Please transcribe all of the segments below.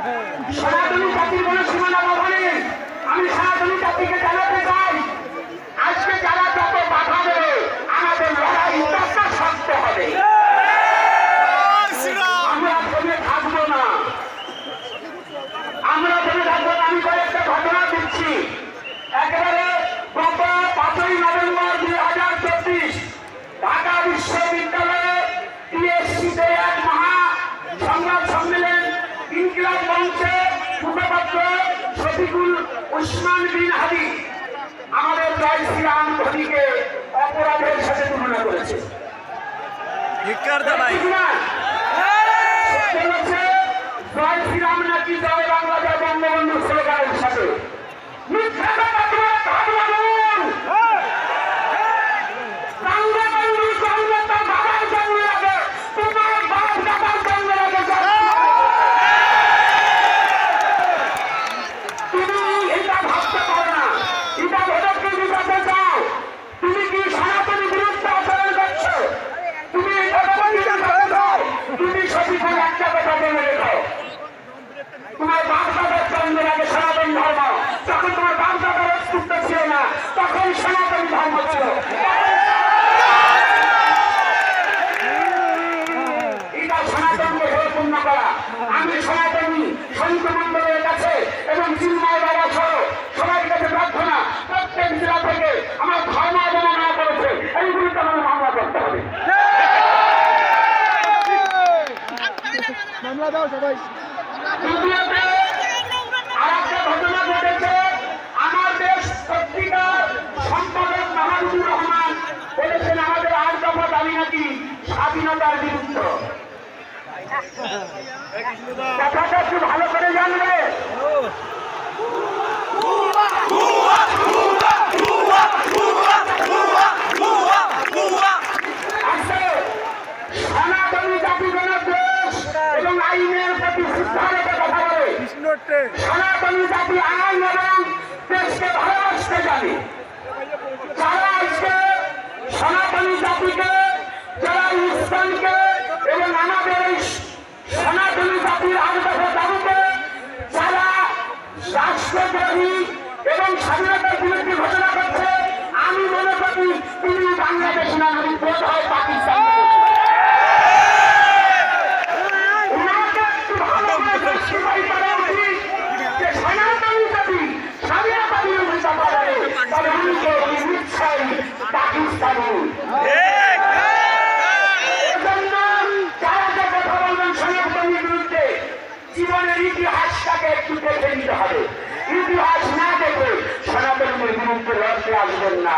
সনাতনী জাতির কোনো সীমানা নেই আমি সনাতনী জাতিকে জানাতে চাই। আজকে যারা মুখপাত্র শফিকুল উসমান বিন হাদি আমাদের জয় শ্রীরাম ধনীকে অপরাধের সাথে তুলনা করেছে। জয় শ্রীরাম নাকি জয় বাংলা জয় বঙ্গবন্ধু স্লোগানের সাথে। মিথ্যা মামলা দাও সবাই। দ্বিতীয়ত, আরেকটা ঘটনা ঘটেছে আমার দেশ পত্রিকার সম্পাদক মাহমুদুর রহমান বলেছেন আমাদের আট দফা দাবি নাকি স্বাধীনতার বিরুদ্ধে। কথাটা একটু ভালো করে জানবে আছে সনাতনী জাতিগণের দেশ আইনের প্রতি শ্রদ্ধার কথা বলে। সনাতনী জাতি আইন এবং দেশকে ভালোবাসতে জানে। যারা আজকে সনাতনী জাতিকে যারা ইসলামকে এবং আমাদের এই সনাতনী জাতির আগ্রহ দাবিতে যারা রাষ্ট্রদ্রোহী এবং স্বাধীনতার বিরুদ্ধে ঘোষণা করছে আমি মনে করি তিনি বাংলাদেশ না আমি বোধ হয় পাকিস্তান ওনাকে একটু ভালো করে justify করা উচিত যে সনাতনী জাতি স্বাধীনতা বিরোধিতা করে তবে উনি তো নিশ্চয়ই পাকিস্তানি এজন্য যারা যে কথা বলবেন সনাতনীর বিরুদ্ধে জীবনের ইতিহাসটাকে একটু দেখে নিতে হবে ইতিহাস না দেখে সনাতনীর বিরুদ্ধে আসবেন না।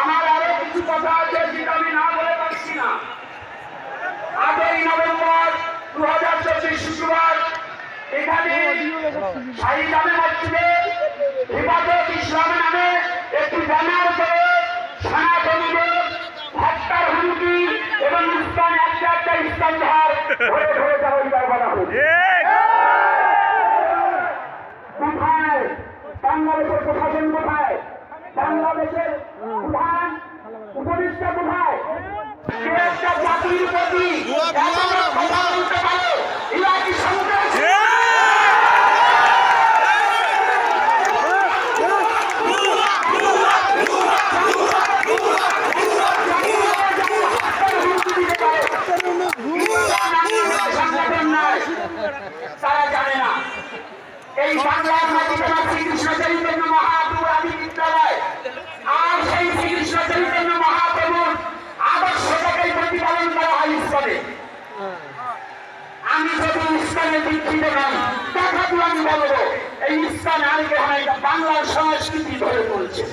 আমার আরও কিছু কথা আছে যেটা আমি না বলে পারছি না। আটই নভেম্বর দু হাজার চব্বিশ শুক্রবার এখানে শাহী মসজিদে হিফাজত ইসলাম নামে একটি ব্যানার করে সনাতনীদের হত্যার হুমকি এবং ইসলাম একটা একটা ইসলাম ধার ধরে ধরে দেওয়া ইবার করা হয়েছে কোথায় বাংলাদেশের প্রশাসন কোথায়? বাংলাদেশের প্রধান উপদেষ্টা কোথায়? সে একটা জাতির প্রতি এই বাংলার মাটিতে শ্রীকৃষ্ণ চৈতন্য মহাপ্রভু আদি বিদ্যালয়। আর সেই শ্রীকৃষ্ণ চৈতন্য মহাপ্রভুর আদর্শটাকেই প্রতিপালন করা হয় ইস্কনে। আমি যদি ইস্কনে দীক্ষিত নই তথাপি আমি বলব, এই ইস্কন গ্রহণ এটা বাংলার সংস্কৃতি ধরে পড়ছে।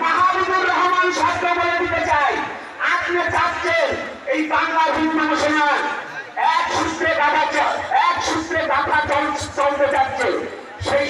মাহবুবুর রহমান সাহেবকে বলে দিতে চাই আপনি চাচ্ছেন এই বাংলা হিন্দু মুসলমান এক সূত্রে গাঁথা এক সূত্রে গাঁথা চলতে যাচ্ছে সেই